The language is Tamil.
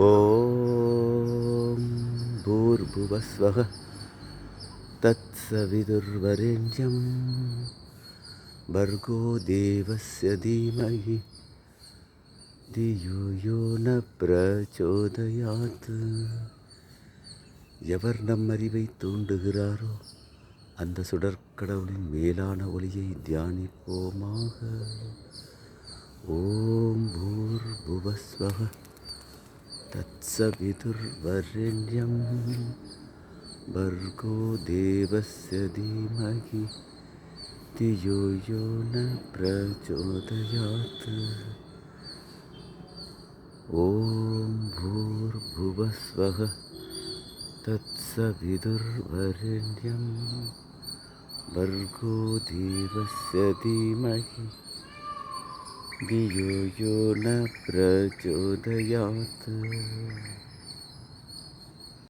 ॐ भूर्भुवस्वः तत्सवितुर्वरेण्यं भर्गो देवस्य धीमहि धियो यो न பிரச்சோதயாத் எவர் நம் அறிவை தூண்டுகிறாரோ அந்த சுடற்கடவுளின் மேலான ஒளியை தியானிப்போமாக ஓம் பூர் புவஸ்வக तत्सवितुर्वरेण्यं। भर्गो देवस्य धीमहि धियो यो न प्रचोदयात्। ॐ भूर्भुवस्वः तत्सवितुर्वरेण्यं। भर्गो देवस्य धीमहि धियो यो न प्रचोदयात्